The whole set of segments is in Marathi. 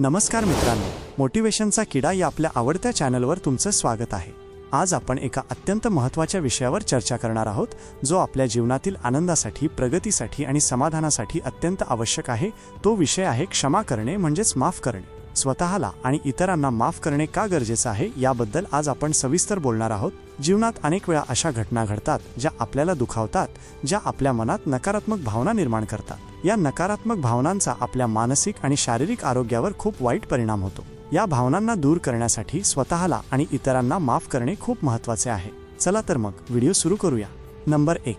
नमस्कार मित्रांनो मोटिवेशनचा किडा या आपल्या आवडत्या चॅनलवर तुमचं स्वागत आहे. आज आपण एका अत्यंत महत्त्वाच्या विषयावर चर्चा करणार आहोत जो आपल्या जीवनातील आनंदासाठी प्रगतीसाठी आणि समाधानासाठी अत्यंत आवश्यक आहे. तो विषय आहे क्षमा करणे म्हणजेच माफ करणे. स्वतःला आणि इतरांना माफ करणे का गरजेचं आहे याबद्दल आज आपण सविस्तर बोलणार आहोत. जीवनात अनेक वेळा अशा घटना घडतात ज्या आपल्याला दुखावतात ज्या आपल्या मनात नकारात्मक भावना निर्माण करतात. या नकारात्मक भावनांचा आपल्या मानसिक आणि शारीरिक आरोग्यावर खूप वाईट परिणाम होतो. या भावनांना दूर करण्यासाठी स्वतःला आणि इतरांना माफ करणे खूप महत्त्वाचे आहे. चला तर मग व्हिडिओ सुरू करूया. नंबर एक.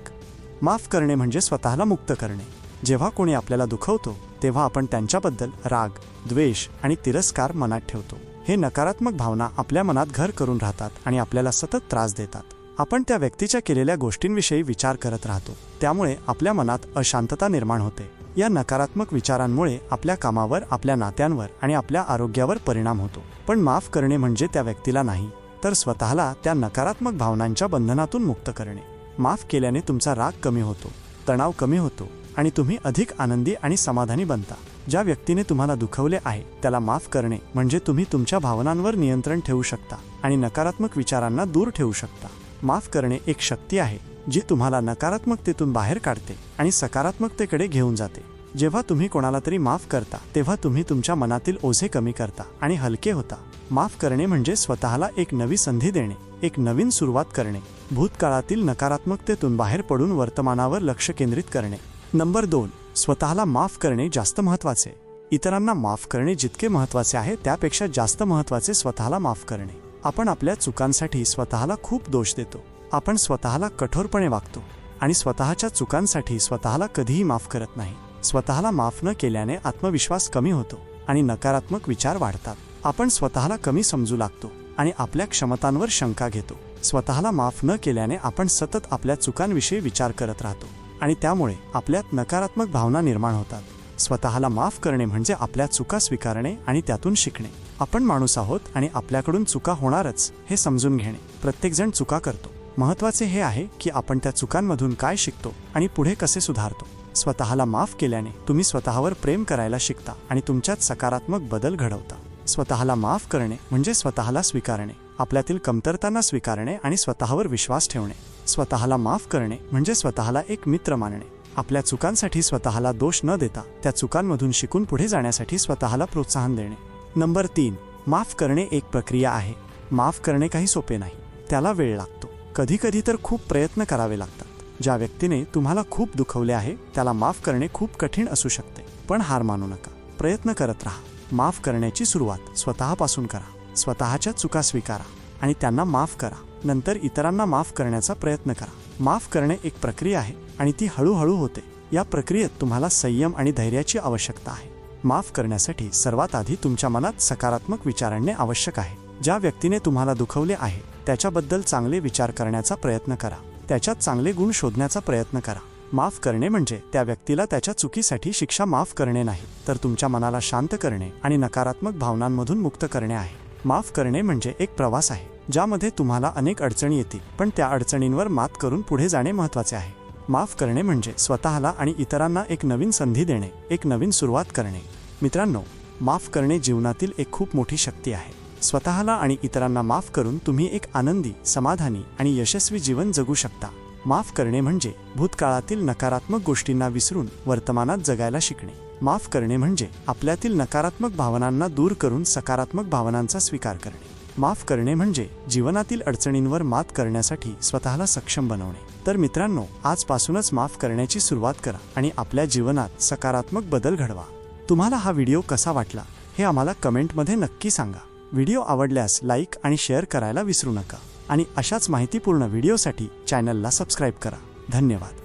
माफ करणे म्हणजे स्वतःला मुक्त करणे. जेव्हा कोणी आपल्याला दुखवतो तेव्हा आपण त्यांच्याबद्दल राग द्वेष आणि तिरस्कार मनात ठेवतो. हे नकारात्मक भावना आपल्या मनात घर करून राहतात आणि आपल्याला सतत त्रास देतात. आपण त्या व्यक्तीच्या केलेल्या गोष्टींविषयी विचार करत राहतो. त्यामुळे आपल्या मनात अशांतता निर्माण होते. या नकारात्मक विचारांमुळे आपल्या कामावर आपल्या नात्यांवर आणि आपल्या आरोग्यावर परिणाम होतो. पण माफ करणे म्हणजे त्या व्यक्तीला नाही तर स्वतःला त्या नकारात्मक भावनांच्या बंधनातून मुक्त करणे. माफ केल्याने तुमचा राग कमी होतो तणाव कमी होतो आणि तुम्ही अधिक आनंदी आणि समाधानी बनता. ज्या व्यक्तीने तुम्हाला दुखवले आहे त्याला माफ करणे म्हणजे तुम्ही तुमच्या भावनांवर नियंत्रण ठेवू शकता आणि नकारात्मक विचारांना दूर ठेवू शकता. माफ करणे एक शक्ती आहे जी तुम्हाला नकारात्मकतेतून बाहेर काढते आणि सकारात्मकतेकडे घेऊन जाते. जेव्हा तुम्ही कोणाला तरी माफ करता तेव्हा तुम्ही तुमच्या मनातील ओझे कमी करता आणि हलके होता. माफ करणे म्हणजे स्वतःला एक नवी संधी देणे एक नवीन सुरुवात करणे भूतकाळातील नकारात्मकतेतून बाहेर पडून वर्तमानावर लक्ष केंद्रित करणे. नंबर दोन स्वतःला माफ करणे जास्त महत्त्वाचे. इतरांना माफ करणे जितके महत्त्वाचे आहे त्यापेक्षा जास्त महत्त्वाचे स्वतःला माफ करणे. आपण आपल्या चुकांसाठी स्वतःला खूप दोष देतो. आपण स्वतःला कठोरपणे वागतो आणि स्वतःच्या चुकांसाठी स्वतःला कधीही माफ करत नाही. स्वतःला माफ न केल्याने आत्मविश्वास कमी होतो आणि नकारात्मक विचार वाढतात. आपण स्वतःला कमी समजू लागतो आणि आपल्या क्षमतांवर शंका घेतो. स्वतःला माफ न केल्याने आपण सतत आपल्या चुकांविषयी विचार करत राहतो आणि त्यामुळे आपल्यात नकारात्मक भावना निर्माण होतात. स्वतःला माफ करणे म्हणजे आपल्या चुका स्वीकारणे आणि त्यातून शिकणे. आपण माणूस आहोत आणि आपल्याकडून चुका होणारच हे समजून घेणे. प्रत्येकजण चुका करतो. महत्त्वाचे हे आहे की आपण त्या चुकांमधून काय शिकतो आणि पुढे कसे सुधारतो. स्वतःला माफ केल्याने तुम्ही स्वतःवर प्रेम करायला शिकता आणि तुमच्यात सकारात्मक बदल घडवता. स्वतःला माफ करणे म्हणजे स्वतःला स्वीकारणे. आपल्यातील कमतरतांना स्वीकारणे आणि स्वतःवर विश्वास ठेवणे. स्वतःला माफ करणे म्हणजे स्वतःला एक मित्र मानणे. आपल्या चुकांसाठी स्वतःला दोष न देता त्या चुकांमधून शिकून पुढे जाण्यासाठी स्वतःला प्रोत्साहन देणे. नंबर तीन माफ करणे एक प्रक्रिया आहे. माफ करणे काही सोपे नाही. त्याला वेळ लागतो. कधी कधी तर खूप प्रयत्न करावे लागतात. ज्या व्यक्तीने तुम्हाला खूप दुखवले आहे त्याला माफ करणे खूप कठीण असू शकते. पण हार मानू नका. प्रयत्न करत राहा. माफ करण्याची सुरुवात स्वतःपासून करा. स्वतःच्या चुका स्वीकारा आणि त्यांना माफ करा. नंतर इतरांना माफ करण्याचा प्रयत्न करा. माफ करणे एक प्रक्रिया आहे आणि ती हळूहळू होते. या प्रक्रियेत तुम्हाला संयम आणि धैर्याची आवश्यकता आहे. माफ करण्यासाठी सर्वात आधी तुमच्या मनात सकारात्मक विचार आणणे आवश्यक आहे. ज्या व्यक्तीने तुम्हाला दुखवले आहे त्याच्याबद्दल चांगले विचार करण्याचा प्रयत्न करा. त्याच्यात चांगले गुण शोधण्याचा प्रयत्न करा. माफ करणे म्हणजे त्या व्यक्तीला त्याच्या चुकीसाठी शिक्षा माफ करणे नाही तर तुमच्या मनाला शांत करणे आणि नकारात्मक भावनांमधून मुक्त करणे आहे. माफ करणे म्हणजे एक प्रवास आहे. ज्यामध्ये तुम्हाला अनेक अडचणी येतील पण त्या अडचणींवर मात करून पुढे जाणे महत्त्वाचे आहे. माफ करणे म्हणजे स्वतःला आणि इतरांना एक नवीन संधी देणे एक नवीन सुरुवात करणे. मित्रांनो माफ करणे जीवनातील एक खूप मोठी शक्ती आहे. स्वतःला आणि इतरांना माफ करून तुम्ही एक आनंदी समाधानी आणि यशस्वी जीवन जगू शकता. माफ करणे म्हणजे भूतकाळातील नकारात्मक गोष्टींना विसरून वर्तमानात जगायला शिकणे. माफ करणे म्हणजे आपल्यातील नकारात्मक भावनांना दूर करून सकारात्मक भावनांचा स्वीकार करणे. माफ करणे म्हणजे जीवनातील अडचणींवर मात करण्यासाठी स्वतःला सक्षम बनवणे. तर मित्रांनो आजपासूनच माफ करण्याची सुरुवात करा आणि आपल्या जीवनात सकारात्मक बदल घडवा. तुम्हाला हा व्हिडिओ कसा वाटला हे आम्हाला कमेंटमध्ये नक्की सांगा. व्हिडिओ आवडल्यास लाईक आणि शेअर करायला विसरू नका. आणि अशाच माहितीपूर्ण व्हिडिओसाठी चॅनलला सबस्क्राईब करा. धन्यवाद.